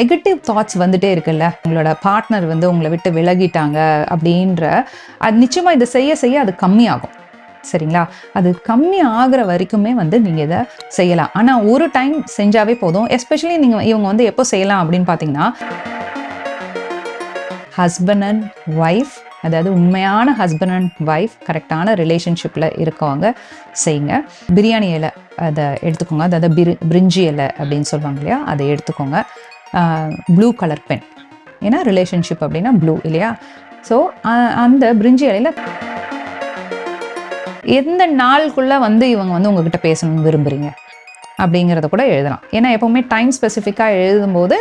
Negative thoughts வந்துட்டே இருக்குல்ல. உங்களோட பார்ட்னர் வந்து உங்களை விட்டு விலகிட்டாங்க அப்படின்ற அது நிச்சயமாக இதை செய்ய செய்ய அது கம்மியாகும். சரிங்களா? அது கம்மி ஆகிற வரைக்குமே வந்து நீங்கள் இதை செய்யலாம். ஆனால் ஒரு டைம் செஞ்சாவே போதும். எஸ்பெஷலி நீங்கள் இவங்க வந்து எப்போ செய்யலாம் அப்படின்னு பார்த்தீங்கன்னா ஹஸ்பண்ட் அண்ட் ஒய்ஃப் அதாவது உண்மையான ஹஸ்பண்ட் அண்ட் ஒய்ஃப் கரெக்டான ரிலேஷன்ஷிப்பில் இருக்கவங்க செய்யுங்க. பிரியாணி இலை அதை எடுத்துக்கோங்க. அதாவது பிரி பிரிஞ்சி இலை அப்படின்னு சொல்லுவாங்க இல்லையா? அதை எடுத்துக்கோங்க. ப்ளூ கலர் பென் ஏன்னா ரிலேஷன்ஷிப் அப்படின்னா ப்ளூ இல்லையா? ஸோ அந்த பிரிஞ்சி இலையில் எந்த நாளுக்குள்ளே வந்து இவங்க வந்து உங்ககிட்ட பேசணும்னு விரும்புறீங்க? அப்படிங்கிறத கூட எழுதலாம். ஏன்னா எப்போவுமே டைம் ஸ்பெசிஃபிக்காக எழுதும்போது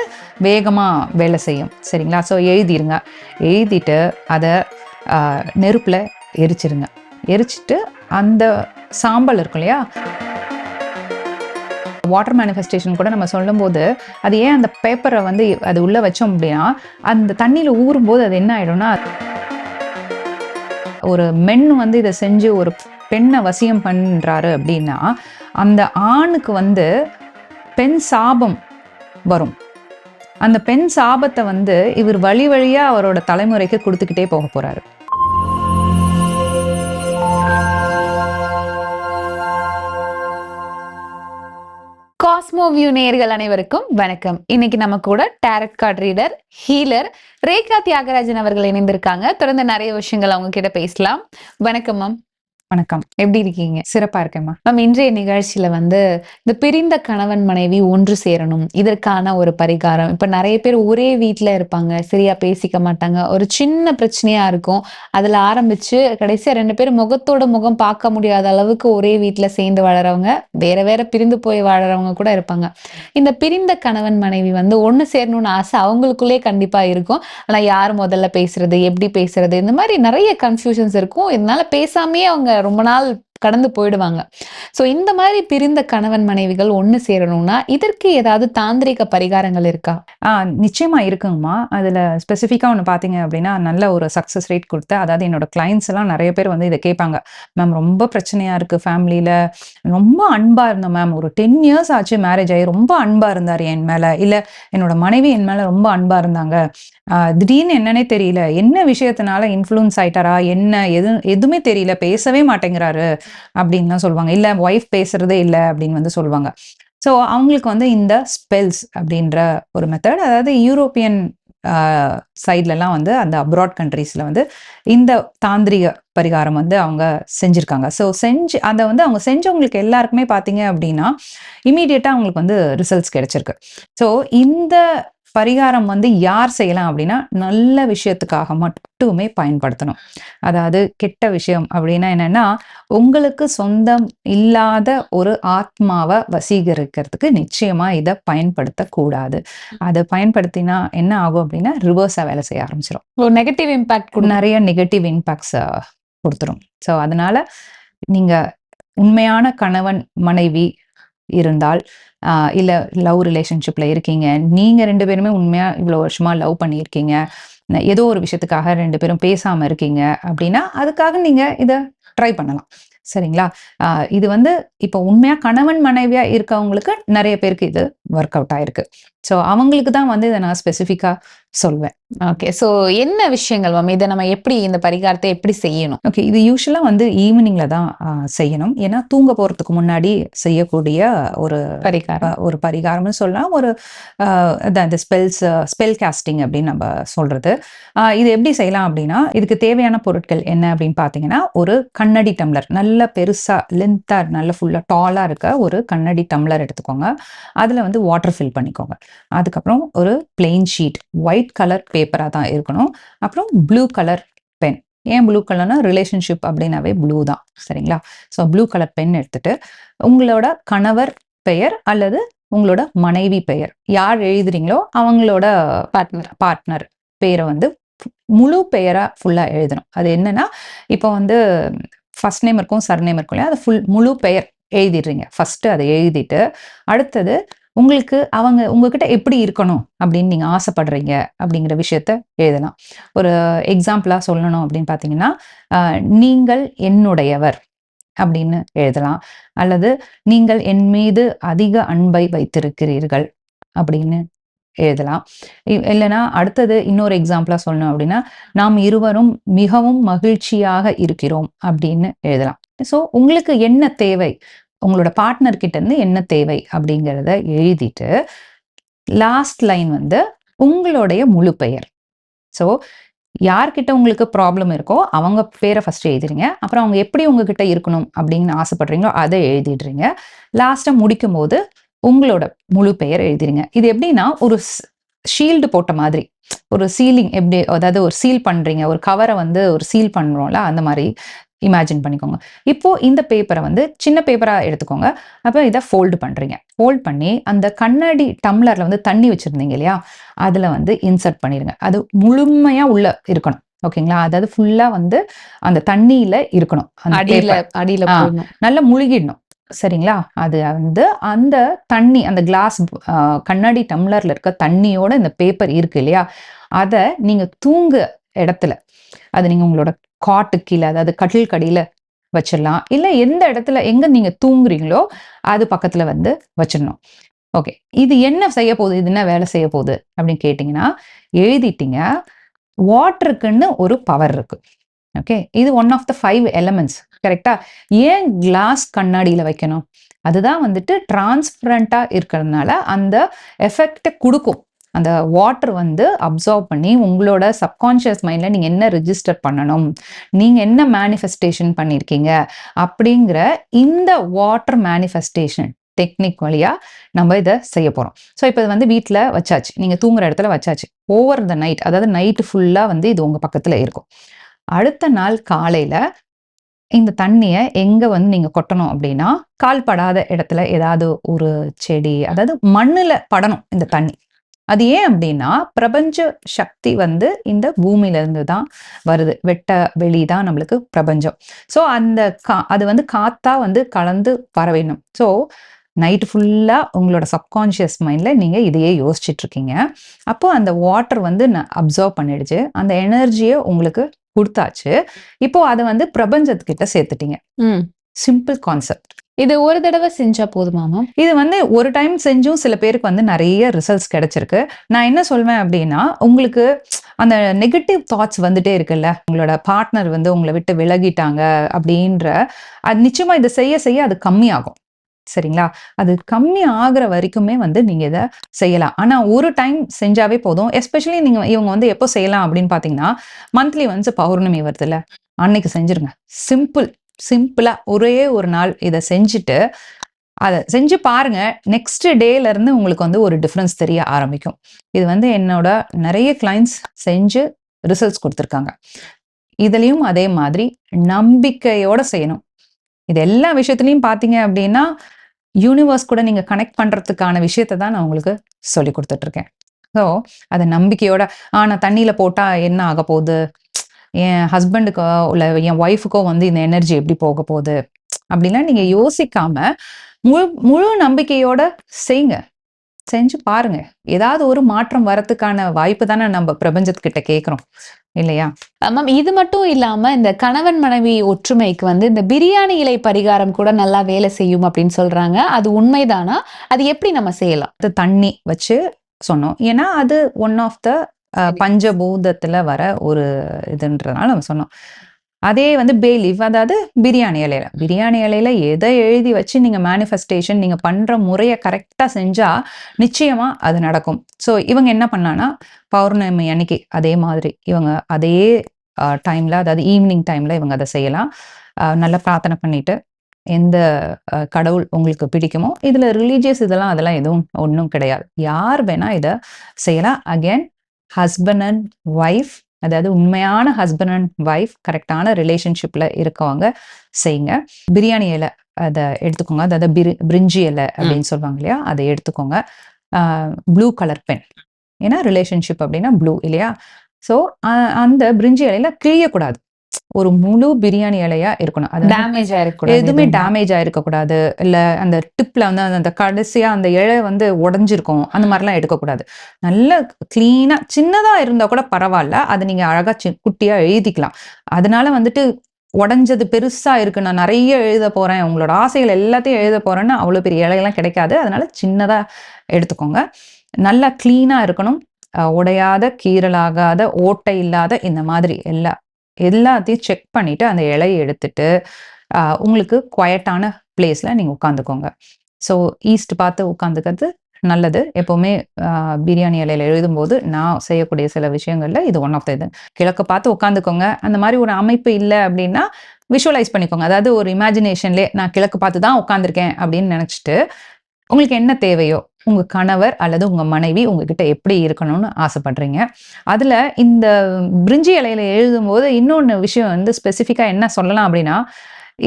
வேகமாக வேலை செய்யும். சரிங்களா? ஸோ எழுதிருங்க. எழுதிட்டு அதை நெருப்பில் எரிச்சிருங்க. எரிச்சிட்டு அந்த சாம்பல் இருக்கும் இல்லையா? வாட்டர் மேனிஃபெஸ்டேஷன் கூட நம்ம சொல்லும்போது அது ஏன் அந்த பேப்பரை வந்து அது உள்ளே வச்சோம் அப்படின்னா அந்த தண்ணியில் ஊறும்போது அது என்ன ஆகிடும்னா ஒரு மென் வந்து இதை செஞ்சு ஒரு பெண்ணை வசியம் பண்ணுறாரு அப்படின்னா அந்த ஆணுக்கு வந்து பெண் சாபம் வரும். அந்த பெண் சாபத்தை வந்து இவர் வழி வழியாக அவரோட தலைமுறைக்கு கொடுத்துக்கிட்டே போக போகிறாரு காஸ்மோ வியூ நேயர்கள் அனைவருக்கும் வணக்கம். இன்னைக்கு நம்ம கூட tarot card reader healer Rekha Thiyagarajan அவர்கள் இணைந்திருக்காங்க. தொடர்ந்து நிறைய விஷயங்கள் அவங்க கிட்ட பேசலாம். வணக்கம் மேம் வணக்கம். எப்படி இருக்கீங்க? சிறப்பா இருக்கேம்மா. நம்ம இன்றைய நிகழ்ச்சியில வந்து இந்த பிரிந்த கணவன் மனைவி ஒன்று சேரணும். இதற்கான ஒரு பரிகாரம். இப்ப நிறைய பேர் ஒரே வீட்டுல இருப்பாங்க. சரியா பேசிக்க மாட்டாங்க. ஒரு சின்ன பிரச்சனையா இருக்கும். அதுல ஆரம்பிச்சு கடைசியா ரெண்டு பேரும் முகத்தோட முகம் பார்க்க முடியாத அளவுக்கு ஒரே வீட்டுல சேர்ந்து வாழறவங்க வேற வேற பிரிந்து போய் வாழறவங்க கூட இருப்பாங்க. இந்த பிரிந்த கணவன் மனைவி வந்து ஒண்ணு சேரணும்னு ஆசை அவங்களுக்குள்ளே கண்டிப்பா இருக்கும். ஆனா யார் முதல்ல பேசுறது? எப்படி பேசுறது? இந்த மாதிரி நிறைய கன்ஃபியூஷன்ஸ் இருக்கும். இதனால பேசாமே அவங்க ரொம்ப நாள் கடந்து போயிடுவாங்க. சோ இந்த மாதிரி பிரிந்த கணவன் மனைவிகள் ஒன்று சேரணும்னா இதற்கு ஏதாவது தாந்திரிக பரிகாரங்கள் இருக்கா? ஆ நிச்சயமா இருக்குங்கம்மா. அதில் ஸ்பெசிஃபிக்காக ஒன்று பார்த்தீங்க அப்படின்னா நல்ல ஒரு சக்ஸஸ் ரேட் கொடுத்து அதாவது என்னோட கிளைண்ட்ஸ் எல்லாம் நிறைய பேர் வந்து இதை கேட்பாங்க. மேம் ரொம்ப பிரச்சனையா இருக்கு ஃபேமிலியில் ரொம்ப அன்பா இருந்தோம் மேம் ஒரு டென் இயர்ஸ் ஆச்சு மேரேஜ் ஆகி ரொம்ப அன்பாக இருந்தார் என் மேலே. இல்லை என்னோட மனைவி என் மேலே ரொம்ப அன்பாக இருந்தாங்க. திடீர்னு என்னன்னே தெரியல. என்ன விஷயத்தினால இன்ஃப்ளூன்ஸ் ஆயிட்டாரா? என்ன எது எதுவுமே தெரியல. பேசவே மாட்டேங்கிறாரு அப்படின்லாம் சொல்லுவாங்க. இல்லை ஒய்ஃப் பேசுறதே இல்லை அப்படின்னு வந்து சொல்லுவாங்க. ஸோ அவங்களுக்கு வந்து இந்த ஸ்பெல்ஸ் அப்படின்ற ஒரு மெத்தட் அதாவது யூரோப்பியன் சைட்லலாம் வந்து அந்த அப்ராட் கண்ட்ரீஸில் வந்து இந்த தாந்திரிக பரிகாரம் வந்து அவங்க செஞ்சுருக்காங்க. ஸோ செஞ்சு அதை வந்து அவங்க செஞ்சவங்களுக்கு எல்லாருக்குமே பார்த்தீங்க அப்படின்னா இமீடியட்டாக அவங்களுக்கு வந்து ரிசல்ட்ஸ் கிடைச்சிருக்கு. ஸோ இந்த பரிகாரம் வந்து யார் செய்யலாம் அப்படின்னா நல்ல விஷயத்துக்காக மட்டுமே பயன்படுத்தணும். அதாவது கெட்ட விஷயம் அப்படின்னா என்னன்னா உங்களுக்கு சொந்தம் இல்லாத ஒரு ஆத்மாவை வசீகரிக்கிறதுக்கு நிச்சயமா இதை பயன்படுத்தக்கூடாது. அதை பயன்படுத்தினா என்ன ஆகும் அப்படின்னா ரிவர்ஸாக வேலை செய்ய ஆரம்பிச்சிடும் ஒரு நெகட்டிவ் இம்பாக்ட் நிறைய நெகட்டிவ் இம்பேக்ட்ஸ் கொடுத்துரும். ஸோ அதனால நீங்க உண்மையான கணவன் மனைவி இருந்தால் ஆஹ் இல்ல லவ் ரிலேஷன்ஷிப்ல இருக்கீங்க. நீங்க ரெண்டு பேருமே உண்மையா இவ்வளவு வருஷமா லவ் பண்ணியிருக்கீங்க. ஏதோ ஒரு விஷயத்துக்காக ரெண்டு பேரும் பேசாம இருக்கீங்க அப்படின்னா அதுக்காக நீங்க இதை ட்ரை பண்ணலாம். சரிங்களா? இது வந்து இப்போ உண்மையா கணவன் மனைவியா இருக்கவங்களுக்கு நிறைய பேருக்கு இது ஒர்க் அவுட் ஆயிருக்கு. ஸோ அவங்களுக்கு தான் வந்து இதை நான் ஸ்பெசிஃபிக்கா சொல்வேன். ஓகே சோ என்ன விஷயங்கள் மேம் இதை நம்ம எப்படி இந்த பரிகாரத்தை எப்படி செய்யணும்? ஓகே இது யூஸ்வலாக வந்து ஈவினிங்ல தான் செய்யணும். ஏன்னா தூங்க போறதுக்கு முன்னாடி செய்யக்கூடிய ஒரு பரிகாரம். ஒரு பரிகாரம்னு சொல்லலாம். ஒரு இந்த ஸ்பெல்ஸ் ஸ்பெல் காஸ்டிங் அப்படின்னு நம்ம சொல்றது. இது எப்படி செய்யலாம் அப்படின்னா இதுக்கு தேவையான பொருட்கள் என்ன அப்படின்னு பார்த்தீங்கன்னா ஒரு கண்ணாடி டம்ளர் நல்ல நல்ல பெருசாக லென்த்தாக நல்ல ஃபுல்லாக டாலாக இருக்க ஒரு கண்ணாடி டம்ளர் எடுத்துக்கோங்க. அதில் வந்து வாட்டர் ஃபில் பண்ணிக்கோங்க. அதுக்கப்புறம் ஒரு பிளெயின் ஷீட் ஒயிட் கலர் பேப்பராக தான் இருக்கணும். அப்புறம் ப்ளூ கலர் பென் ஏன் ப்ளூ கலர்னா ரிலேஷன்ஷிப் அப்படின்னாவே ப்ளூ தான். சரிங்களா? ஸோ ப்ளூ கலர் பென் எடுத்துட்டு உங்களோட கணவர் பெயர் அல்லது உங்களோட மனைவி பெயர். யார் எழுதுறீங்களோ அவங்களோட பார்ட்னர் பார்ட்னர் பேரை வந்து முழு பெயராக ஃபுல்லாக எழுதணும். அது என்னன்னா இப்போ வந்து ஃபர்ஸ்ட் நேம் இருக்கும் சர் நேம் இருக்கும் இல்லையா? அது ஃபுல் முழு பெயர் எழுதிடுறீங்க. ஃபர்ஸ்ட் அதை எழுதிட்டு அடுத்தது உங்களுக்கு அவங்க உங்ககிட்ட எப்படி இருக்கணும் அப்படின்னு நீங்க ஆசைப்படுறீங்க அப்படிங்கிற விஷயத்த எழுதலாம். ஒரு எக்ஸாம்பிளா சொல்லணும் அப்படின்னு பார்த்தீங்கன்னா நீங்கள் என்னுடையவர் அப்படின்னு எழுதலாம். அல்லது நீங்கள் என் மீது அதிக அன்பை வைத்திருக்கிறீர்கள் அப்படின்னு எழுதலாம். இ- இல்லைன்னா அடுத்தது இன்னொரு எக்ஸாம்பிளா சொல்லணும் அப்படின்னா நாம் இருவரும் மிகவும் மகிழ்ச்சியாக இருக்கிறோம் அப்படின்னு எழுதலாம். ஸோ உங்களுக்கு என்ன தேவை? உங்களோட பார்ட்னர் கிட்ட இருந்து என்ன தேவை அப்படிங்கிறத எழுதிட்டு லாஸ்ட் லைன் வந்து உங்களுடைய முழு பெயர். ஸோ யார்கிட்ட உங்களுக்கு ப்ராப்ளம் இருக்கோ அவங்க பேரை ஃபர்ஸ்ட் எழுதிடுங்க. அப்புறம் அவங்க எப்படி உங்ககிட்ட இருக்கணும் அப்படின்னு ஆசைப்படுறீங்களோ அதை எழுதிடுறீங்க. லாஸ்ட்டாக முடிக்கும் போது உங்களோட முழு பெயர் எழுதிடுங்க இது எப்படின்னா ஒரு ஷீல்டு போட்ட மாதிரி. ஒரு சீலிங் எப்படி அதாவது ஒரு சீல் பண்றீங்க ஒரு கவரை வந்து ஒரு சீல் பண்றோம்ல அந்த மாதிரி இமேஜின் பண்ணிக்கோங்க. இப்போ இந்த பேப்பரை வந்து சின்ன பேப்பரா எடுத்துக்கோங்க. அப்போ இதை ஃபோல்டு பண்றீங்க. ஃபோல்ட் பண்ணி அந்த கண்ணாடி டம்ளர்ல வந்து தண்ணி வச்சிருந்தீங்க இல்லையா? அதுல வந்து இன்சர்ட் பண்ணிருங்க. அது முழுமையா உள்ள இருக்கணும். ஓகேங்களா? அதாவது ஃபுல்லா வந்து அந்த தண்ணியில இருக்கணும். அந்த அடியில. அடியில நல்லா முழுகிடணும். சரிங்களா? அது வந்து அந்த தண்ணி அந்த கிளாஸ் கண்ணாடி டம்ளர்ல இருக்க தண்ணியோட இந்த பேப்பர் இருக்கு இல்லையா? அதை நீங்க தூங்க இடத்துல அது நீங்க உங்களோட காட்டு கீழே அதாவது கட்டில் கடியில வச்சிடலாம். இல்லை எந்த இடத்துல எங்க நீங்க தூங்குறீங்களோ அது பக்கத்துல வந்து வச்சிடணும். ஓகே. இது என்ன செய்ய போகுது? இது என்ன வேலை செய்ய போகுது? அப்படின்னு கேட்டிங்கன்னா எழுதிட்டீங்க. வாட்டருக்குன்னு ஒரு பவர் இருக்கு. ஓகே. இது one of the five elements கரெக்டா ஏன் கிளாஸ் கண்ணாடியில வைக்கணும்? அதுதான் வந்துட்டு டிரான்ஸ்பரண்டா இருக்கிறதுனால அந்த எஃபெக்டை கொடுக்கும். அந்த வாட்டர் வந்து அப்சர்வ் பண்ணி உங்களோட சப்கான்ஷியஸ் மைண்ட்ல நீங்க என்ன ரெஜிஸ்டர் பண்ணணும்? நீங்க என்ன மேனிஃபெஸ்டேஷன் பண்ணிருக்கீங்க? அப்படிங்கிற இந்த வாட்டர் மேனிஃபெஸ்டேஷன் டெக்னிக் வழியா நம்ம இதை செய்ய போறோம். ஸோ இப்போ வந்து வீட்டில் வச்சாச்சு. நீங்க தூங்குற இடத்துல வச்சாச்சு. ஓவர் த நைட் அதாவது நைட்டு ஃபுல்லா வந்து இது உங்க பக்கத்துல இருக்கும். அடுத்த நாள் காலையில இந்த தண்ணியை எங்கே வந்து நீங்கள் கொட்டணும் அப்படின்னா கால் படாத இடத்துல ஏதாவது ஒரு செடி அதாவது மண்ணில் படணும் இந்த தண்ணி. அது ஏன் அப்படின்னா பிரபஞ்ச சக்தி வந்து இந்த பூமியிலேருந்து தான் வருது. வெட்ட வெளி தான் நம்மளுக்கு பிரபஞ்சம். ஸோ அந்த கா அது வந்து காத்தா வந்து கலந்து வர வேணும் ஸோ நைட் ஃபுல்லாக உங்களோட சப்கான்ஷியஸ் மைண்டில் நீங்கள் இதையே யோசிச்சுட்டு இருக்கீங்க. அந்த வாட்டர் வந்து அப்சர்வ் பண்ணிடுச்சு. அந்த எனர்ஜியை உங்களுக்கு கொடுத்தாச்சு. இப்போ அதை வந்து பிரபஞ்சத்துக்கிட்ட சேர்த்துட்டீங்க. ம். சிம்பிள் கான்செப்ட் இது ஒரு தடவை செஞ்சா போதுமா மேம் இது வந்து ஒரு டைம் செஞ்சும் சில பேருக்கு வந்து நிறைய ரிசல்ட்ஸ் கிடைச்சிருக்கு. நான் என்ன சொல்வேன் அப்படின்னா உங்களுக்கு அந்த நெகட்டிவ் தாட்ஸ் வந்துட்டே இருக்குல்ல? உங்களோட பார்ட்னர் வந்து உங்களை விட்டு விலகிட்டாங்க அப்படின்ற அது நிச்சயமா இதை செய்ய செய்ய அது கம்மியாகும். சரிங்களா? அது கம்மி ஆகிற வரைக்குமே வந்து நீங்க இதை செய்யலாம். ஆனா ஒரு டைம் செஞ்சாவே போதும். எஸ்பெஷலி நீங்க இவங்க வந்து எப்போ செய்யலாம் அப்படின்னு பாத்தீங்கன்னா மந்த்லி ஒன்ஸ் பௌர்ணமி வருதுல்ல அன்னைக்கு செஞ்சிருங்க. சிம்பிள் சிம்பிளா ஒரே ஒரு நாள் இதை செஞ்சுட்டு அதை செஞ்சு பாருங்க. நெக்ஸ்ட் டேல இருந்து உங்களுக்கு வந்து ஒரு டிஃப்ரென்ஸ் தெரிய ஆரம்பிக்கும். இது வந்து என்னோட நிறைய கிளைண்ட்ஸ் செஞ்சு ரிசல்ட்ஸ் கொடுத்துருக்காங்க. இதுலயும் அதே மாதிரி நம்பிக்கையோட செய்யணும். இது எல்லா விஷயத்துலயும் பாத்தீங்க அப்படின்னா யூனிவர்ஸ் கூட நீங்க கனெக்ட் பண்றதுக்கான விஷயத்தை தான் நான் உங்களுக்கு சொல்லி கொடுத்துட்டு இருக்கேன் ஸோ அதை நம்பிக்கையோட ஆ நான் தண்ணியில போட்டா என்ன ஆக போகுது? என் ஹஸ்பண்டுக்கோ இல்லை என் ஒய்ஃபுக்கோ வந்து இந்த எனர்ஜி எப்படி போக போகுது? அப்படிலாம் நீங்க யோசிக்காம முழு முழு நம்பிக்கையோட செய்யுங்க செஞ்சு பாருங்க. ஏதாவது ஒரு மாற்றம் வரத்துக்கான வாய்ப்பு தானே நம்ம பிரபஞ்சத்துக்கிட்ட கேட்குறோம். இல்லையா? மேம் இது மட்டும் இல்லாம இந்த கணவன் மனைவி ஒற்றுமைக்கு வந்து இந்த பிரியாணி இலை பரிகாரம் கூட நல்லா வேலை செய்யும் அப்படின்னு சொல்றாங்க. அது உண்மைதானா? அது எப்படி நம்ம செய்யலாம்? அது தண்ணி வச்சு சொன்னோம். ஏன்னா அது ஒன் ஆஃப் த. பஞ்சபூதத்துல வர ஒரு இதுன்றதுனால நம்ம சொன்னோம். அதே வந்து பேலீஃப் அதாவது பிரியாணி இலையில. பிரியாணி இலையில எதை எழுதி வச்சு நீங்க மேனிஃபெஸ்டேஷன் நீங்க பண்ற முறையை கரெக்டா செஞ்சா நிச்சயமா அது நடக்கும். ஸோ இவங்க என்ன பண்ணானா பௌர்ணமி அன்னைக்கு அதே மாதிரி இவங்க அதே டைம்ல அதாவது ஈவினிங் டைம்ல இவங்க அதை செய்யலாம். நல்லா பிரார்த்தனை பண்ணிட்டு எந்த கடவுள் உங்களுக்கு பிடிக்குமோ இதுல ரிலீஜியஸ் இதெல்லாம் அதெல்லாம் எதுவும் ஒன்றும் கிடையாது. யார் வேணா இதை செய்யலாம். அகேன் ஹஸ்பண்ட் அண்ட் ஒய்ஃப் அதாவது உண்மையான ஹஸ்பண்ட் அண்ட் ஒய்ஃப் கரெக்டான ரிலேஷன்ஷிப்ல இருக்கவங்க செய்யுங்க பிரியாணி இலை அதை எடுத்துக்கோங்க. அதாவது பிரி பிரிஞ்சி இலை அப்படின்னு சொல்லுவாங்க இல்லையா? அதை எடுத்துக்கோங்க. ப்ளூ கலர் பென் ஏன்னா ரிலேஷன்ஷிப் அப்படின்னா ப்ளூ இல்லையா? ஸோ அந்த பிரிஞ்சி இலையில கிழியக்கூடாது. ஒரு முழு பிரியாணி இலையா இருக்கணும். அது டேமேஜ் ஆயிருக்கூடாது எதுவுமே. டேமேஜ் ஆயிருக்க கூடாது இல்ல அந்த டிப்ல வந்து அந்த- கடைசியா அந்த இழை வந்து உடஞ்சிருக்கும். அந்த மாதிரிலாம் எடுக்கக்கூடாது. நல்ல கிளீனா சின்னதா இருந்தா கூட பரவாயில்ல. அதை நீங்க அழகா குட்டியா எழுதிக்கலாம். அதனால வந்துட்டு உடஞ்சது பெருசா இருக்கு. நான் நிறைய எழுத போறேன். உங்களோட ஆசைகள் எல்லாத்தையும் எழுத போறேன்னு அவ்வளவு பெரிய இலையெல்லாம் கிடைக்காது. அதனால சின்னதா எடுத்துக்கோங்க. நல்லா கிளீனா இருக்கணும். அஹ் உடையாத கீறலாகாத ஓட்டை இல்லாத இந்த மாதிரி எல்லா எல்லாத்தையும் செக் பண்ணிவிட்டு அந்த இலையை எடுத்துட்டு உங்களுக்கு குவயட்டான பிளேஸில் நீங்கள் உட்காந்துக்கோங்க. ஸோ ஈஸ்ட் பார்த்து உட்காந்துக்கிறது நல்லது. எப்போவுமே பிரியாணி இலையில் எழுதும்போது நான் செய்யக்கூடிய சில விஷயங்களில் இது ஒன் ஆஃப் த இது. கிழக்கு பார்த்து உட்காந்துக்கோங்க. அந்த மாதிரி ஒரு அமைப்பு இல்லை அப்படின்னா விஷுவலைஸ் பண்ணிக்கோங்க. அதாவது ஒரு இமேஜினேஷன்லேயே நான் கிழக்கு பார்த்து தான் உட்காந்துருக்கேன் அப்படின்னு நினச்சிட்டு உங்களுக்கு என்ன தேவையோ உங்க கணவர் அல்லது உங்க மனைவி உங்ககிட்ட எப்படி இருக்கணும்னு ஆசைப்படுறீங்க. அதுல இந்த பிரிஞ்சி இலையில எழுதும்போது இன்னொன்று விஷயம் வந்து ஸ்பெசிஃபிக்கா என்ன சொல்லலாம் அப்படின்னா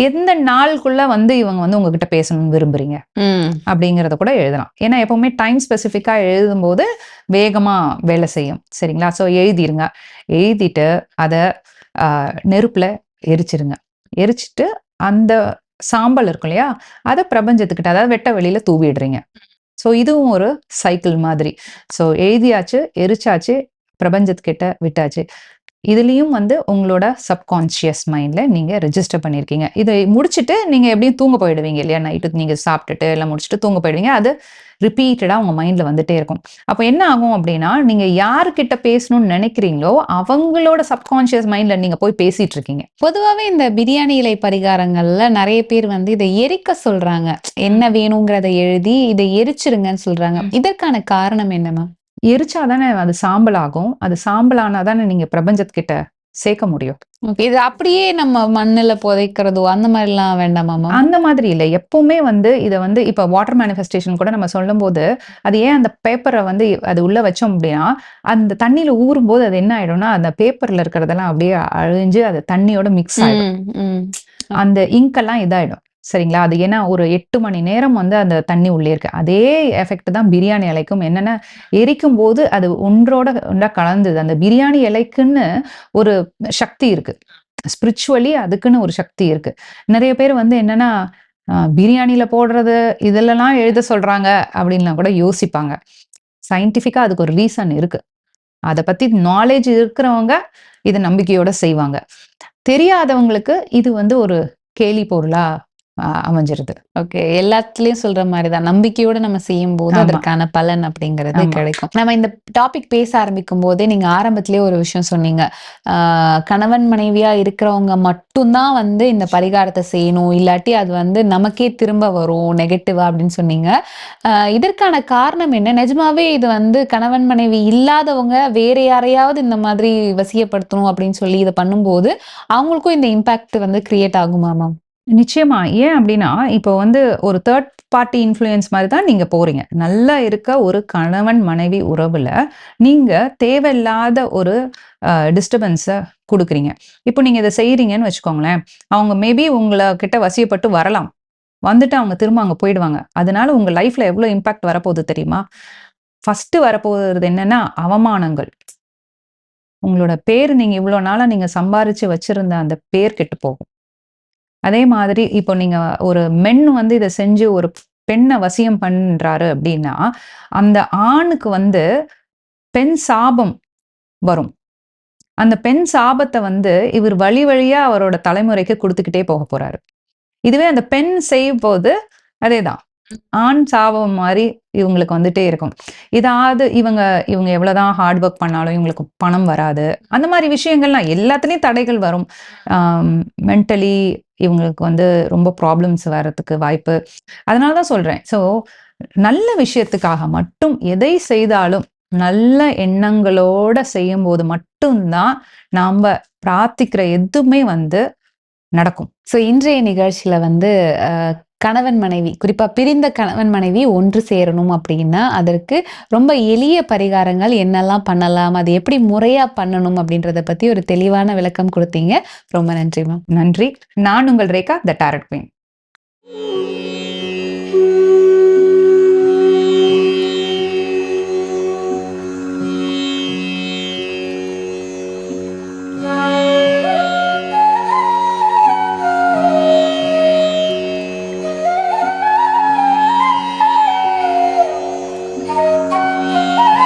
எந்த நாளுக்குள்ள வந்து இவங்க வந்து உங்ககிட்ட பேசணும்னு விரும்புறீங்க. அப்படிங்கிறத கூட எழுதலாம். ஏன்னா எப்பவுமே டைம் ஸ்பெசிஃபிக்காக எழுதும்போது வேகமாக வேலை செய்யும். சரிங்களா? ஸோ எழுதிருங்க. எழுதிட்டு அதை நெருப்பில் எரிச்சிருங்க. எரிச்சிட்டு அந்த சாம்பல் இருக்கும் இல்லையா? அதை பிரபஞ்சத்துக்கிட்ட அதாவது வெட்ட வெளியில தூவிடுறீங்க. ஸோ இதுவும் ஒரு சைக்கிள் மாதிரி. ஸோ எழுதியாச்சு எரிச்சாச்சு பிரபஞ்சத்துக்கிட்ட விட்டாச்சு. இதுலேயும் வந்து உங்களோட சப்கான்ஷியஸ் மைண்டில் நீங்கள் ரெஜிஸ்டர் பண்ணியிருக்கீங்க இதை முடிச்சுட்டு நீங்கள் எப்படியும் தூங்க போயிடுவீங்க இல்லையா? நைட்டு நீங்கள் சாப்பிட்டுட்டு எல்லாம் முடிச்சுட்டு தூங்க போயிடுவீங்க. அது ரிப்பீட்டடாக உங்கள் மைண்டில் வந்துட்டே இருக்கும். அப்போ என்ன ஆகும் அப்படின்னா நீங்கள் யாருக்கிட்ட பேசணும்னு நினைக்கிறீங்களோ அவங்களோட சப்கான்ஷியஸ் மைண்டில் நீங்கள் போய் பேசிட்டு இருக்கீங்க. பொதுவாவே இந்த பிரியாணி இலை பரிகாரங்கள்ல நிறைய பேர் வந்து இதை எரிக்க சொல்றாங்க. என்ன வேணுங்கிறத எழுதி இதை எரிச்சிருங்கன்னு சொல்றாங்க. இதற்கான காரணம் என்ன மேம் எரிச்சா தானே அது சாம்பல் ஆகும் அது சாம்பல் ஆனால் தானே நீங்கள் பிரபஞ்சத்துக்கிட்ட சேர்க்க முடியும். இது அப்படியே நம்ம மண்ணுல புதைக்கிறதோ அந்த மாதிரிலாம் வேண்டாமா மேம் அந்த மாதிரி இல்லை. எப்பவுமே வந்து இதை வந்து இப்போ வாட்டர் மேனிஃபெஸ்டேஷன் கூட நம்ம சொல்லும்போது அது ஏன் அந்த பேப்பரை வந்து அது உள்ள வச்சோம் அப்படின்னா அந்த தண்ணியில ஊறும்போது அது என்ன ஆயிடும்னா அந்த பேப்பர்ல இருக்கிறதெல்லாம் அப்படியே அழிஞ்சு அது தண்ணியோட மிக்ஸ் ஆயிடும். அந்த இங்கெல்லாம் இதாயிடும். சரிங்களா? அது ஏன்னா ஒரு எட்டு மணி நேரம் வந்து அந்த தண்ணி உள்ளே இருக்கு. அதே எஃபெக்ட் தான் பிரியாணி இலைக்கும். என்னென்னா எரிக்கும் போது அது ஒன்றோட ஒன்றா கலந்தது. அந்த பிரியாணி இலைக்குன்னு ஒரு சக்தி இருக்கு. ஸ்பிரிச்சுவலி அதுக்குன்னு ஒரு சக்தி இருக்கு. நிறைய பேர் வந்து என்னன்னா ஆஹ், பிரியாணியில போடுறது இதெல்லாம் எழுத சொல்றாங்க அப்படின்லாம் கூட யோசிப்பாங்க. சயின்டிஃபிக்கா அதுக்கு ஒரு ரீசன் இருக்கு. அதை பத்தி நாலேஜ் இருக்கிறவங்க இதை நம்பிக்கையோட செய்வாங்க. தெரியாதவங்களுக்கு இது வந்து ஒரு கேலி பொருளா அமைஞ்சிருது. ஓகே எல்லாத்துலயும் சொல்ற மாதிரிதான். நம்பிக்கையோட நம்ம செய்யும் போது. அதற்கான பலன் அப்படிங்கிறது. கிடைக்கும். நம்ம இந்த டாபிக் பேச ஆரம்பிக்கும் போதே நீங்க ஆரம்பத்திலேயே ஒரு விஷயம் சொன்னீங்க. கணவன் மனைவியா இருக்கிறவங்க மட்டும்தான் வந்து இந்த பரிகாரத்தை செய்யணும். இல்லாட்டி அது வந்து நமக்கே திரும்ப வரும் நெகட்டிவா அப்படின்னு சொன்னீங்க. இதற்கான காரணம் என்ன? நிஜமாவே இது வந்து கணவன் மனைவி இல்லாதவங்க வேற யாரையாவது இந்த மாதிரி வசியப்படுத்தணும் அப்படின்னு சொல்லி இதை பண்ணும்போது அவங்களுக்கும் இந்த இம்பாக்ட் வந்து கிரியேட் ஆகுமா மேம் நிச்சயமா. ஏன் அப்படின்னா இப்போ வந்து ஒரு தேர்ட் பார்ட்டி இன்ஃப்ளூயன்ஸ் மாதிரி தான் நீங்கள் போகிறீங்க நல்லா இருக்க ஒரு கணவன் மனைவி உறவில் நீங்கள் தேவையில்லாத ஒரு டிஸ்டர்பன்ஸை கொடுக்குறீங்க. இப்போ நீங்கள் இதை செய்கிறீங்கன்னு வச்சுக்கோங்களேன். அவங்க மேபி உங்களை கிட்ட வசியப்பட்டு வரலாம். வந்துட்டு அவங்க திரும்ப அங்கே போயிடுவாங்க. அதனால உங்கள் லைஃப்பில் எவ்வளோ இம்பாக்ட் வரப்போகுது தெரியுமா? ஃபஸ்ட்டு வரப்போகிறது என்னென்னா அவமானங்கள். உங்களோட பேர் நீங்கள் இவ்வளோ நாளாக நீங்கள் சம்பாரித்து வச்சுருந்த அந்த பேர் கெட்டு போகும். அதே மாதிரி இப்போ நீங்க ஒரு மென் வந்து இதை செஞ்சு ஒரு பெண்ணை வசியம் பண்றாரு அப்படின்னா அந்த ஆணுக்கு வந்து பெண் சாபம் வரும். அந்த பெண் சாபத்தை வந்து இவர் வழி வழியா அவரோட தலைமுறைக்கு கொடுத்துக்கிட்டே போக போறாரு. இதுவே அந்த பெண் செய்யும் போது அதேதான். ஆண் சாபம் மாதிரி இவங்களுக்கு வந்துட்டே இருக்கும். இதாவது இவங்க இவங்க எவ்வளவுதான் ஹார்ட் ஒர்க் பண்ணாலும் இவங்களுக்கு பணம் வராது. அந்த மாதிரி விஷயங்கள்லாம் எல்லாத்துலயும் தடைகள் வரும். மென்டலி இவங்களுக்கு வந்து ரொம்ப ப்ராப்ளம்ஸ் வர்றதுக்கு வாய்ப்பு. அதனால தான் சொல்றேன். ஸோ நல்ல விஷயத்துக்காக மட்டும் எதை செய்தாலும் நல்ல எண்ணங்களோட செய்யும்போது மட்டும்தான் நாம பிரார்த்திக்கிற எதுவுமே வந்து நடக்கும். ஸோ இன்றைய நிகழ்ச்சியில வந்து கணவன் மனைவி குறிப்பா பிரிந்த கணவன் மனைவி ஒன்று சேரணும் அப்படின்னா அதற்கு ரொம்ப எளிய பரிகாரங்கள் என்னெல்லாம் பண்ணலாம் அது எப்படி முறையா பண்ணணும் அப்படின்றத பற்றி ஒரு தெளிவான விளக்கம் கொடுத்தீங்க. ரொம்ப நன்றி மேம் நன்றி. நான் உங்கள் ரேகா த டேரட் குயின்.